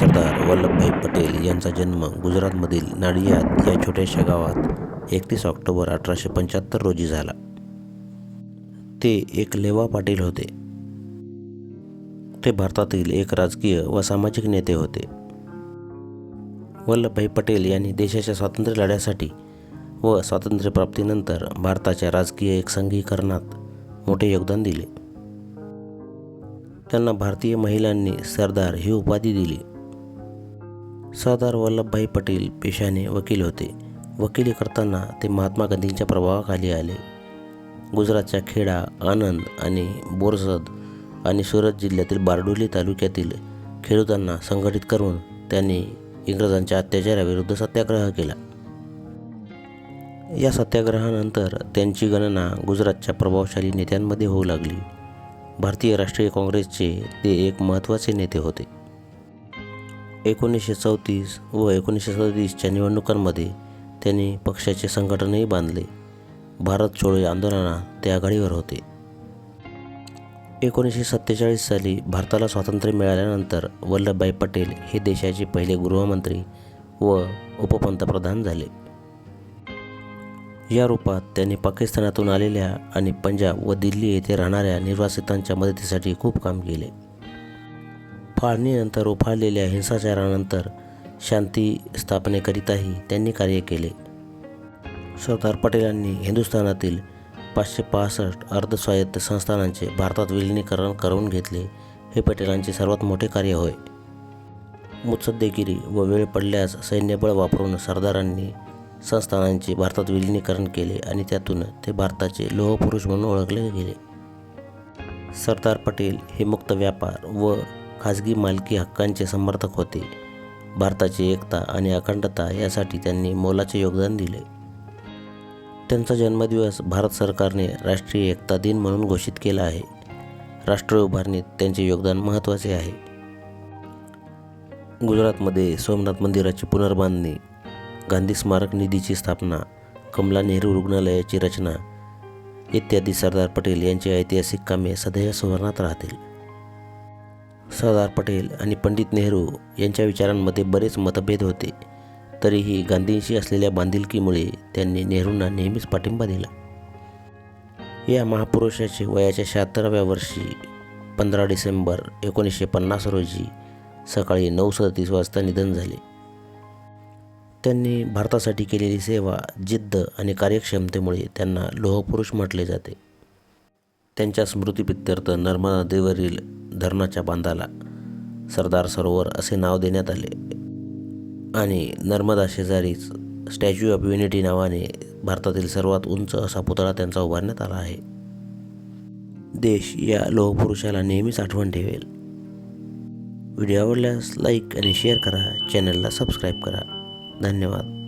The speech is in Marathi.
सरदार वल्लभभाई पटेल यांचा जन्म गुजरातमधील नाडियाद या छोट्याशा गावात एकतीस ऑक्टोबर अठराशे पंच्याहत्तर रोजी झाला. ते एक लेवा पाटील होते. ते भारतातील एक राजकीय व सामाजिक नेते होते. वल्लभभाई पटेल यांनी देशाच्या स्वातंत्र्य लढ्यासाठी व स्वातंत्र्यप्राप्तीनंतर भारताच्या राजकीय एकसंघीकरणात मोठे योगदान दिले. त्यांना भारतीय महिलांनी सरदार ही उपाधी दिली. सरदार वल्लभभाई पटेल पेशाने वकील होते. वकिली करताना ते महात्मा गांधींच्या प्रभावाखाली आले. गुजरातच्या खेडा आनंद आणि बोरसद आणि सुरत जिल्ह्यातील बारडोली तालुक्यातील खेडूतांना संघटित करून त्यांनी इंग्रजांच्या अत्याचाराविरुद्ध सत्याग्रह केला. या सत्याग्रहानंतर त्यांची गणना गुजरातच्या प्रभावशाली नेत्यांमध्ये होऊ लागली. भारतीय राष्ट्रीय काँग्रेसचे ते एक महत्त्वाचे नेते होते. एकोणीसशे चौतीस व एकोणीसशे सदतीसच्या निवडणुकांमध्ये त्यांनी पक्षाचे संघटनही बांधले. भारत छोडो आंदोलनात ते आघाडीवर होते. एकोणीसशे सत्तेचाळीस साली भारताला स्वातंत्र्य मिळाल्यानंतर वल्लभभाई पटेल हे देशाचे पहिले गृहमंत्री व उपपंतप्रधान झाले. या रूपात त्यांनी पाकिस्तानातून आलेल्या आणि पंजाब व दिल्ली येथे राहणाऱ्या निर्वासितांच्या मदतीसाठी खूप काम केले. फाळणीनंतर उफाळलेल्या हिंसाचारानंतर शांती स्थापनेकरिताही त्यांनी कार्य केले. सरदार पटेलांनी हिंदुस्थानातील पाचशे पासष्ट अर्धस्वायत्त संस्थानांचे भारतात विलिनीकरण करून घेतले हे पटेलांचे सर्वात मोठे कार्य होय. मुत्सद्देगिरी व वेळ पडल्यास सैन्यबळ वापरून सरदारांनी संस्थानांचे भारतात विलिनीकरण केले आणि त्यातून ते भारताचे लोहपुरुष म्हणून ओळखले गेले. सरदार पटेल हे मुक्त व्यापार व खाजगी मालकी हक्कांचे समर्थक होते. भारताची एकता आणि अखंडता यासाठी त्यांनी मोलाचे योगदान दिले. त्यांचा जन्मदिवस भारत सरकारने राष्ट्रीय एकता दिन म्हणून घोषित केला आहे. राष्ट्र उभारणीत त्यांचे योगदान महत्त्वाचे आहे. गुजरातमध्ये सोमनाथ मंदिराची पुनर्बांधणी गांधी स्मारक निधीची स्थापना कमला नेहरू रुग्णालयाची रचना इत्यादी सरदार पटेल यांची ऐतिहासिक कामे सदैव सुवर्णात राहतील. सरदार पटेल आणि पंडित नेहरू यांच्या विचारांमध्ये बरेच मतभेद होते. तरीही गांधींशी असलेल्या बांधिलकीमुळे त्यांनी नेहरूंना नेहमीच पाठिंबा दिला. या महापुरुषाचे वयाच्या शहात्तराव्या वर्षी पंधरा डिसेंबर एकोणीसशे पन्नास रोजी सकाळी नऊ सदतीस वाजता निधन झाले. त्यांनी भारतासाठी केलेली सेवा जिद्द आणि कार्यक्षमतेमुळे त्यांना लोहपुरुष म्हटले जाते. त्यांच्या स्मृतीप्रित्यर्थ नर्मदा नदीवरील धरणाच्या बांधाला सरदार सरोवर असे नाव देण्यात आले. आणि नर्मदा शेजारीच स्टॅच्यू ऑफ युनिटी नावाने भारतातील सर्वात उंच असा पुतळा त्यांचा उभारण्यात आला आहे. देश या लोहपुरुषाला नेहमीच आठवण ठेवेल. व्हिडिओ आवडल्यास लाईक आणि शेअर करा. चॅनलला सबस्क्राईब करा. धन्यवाद.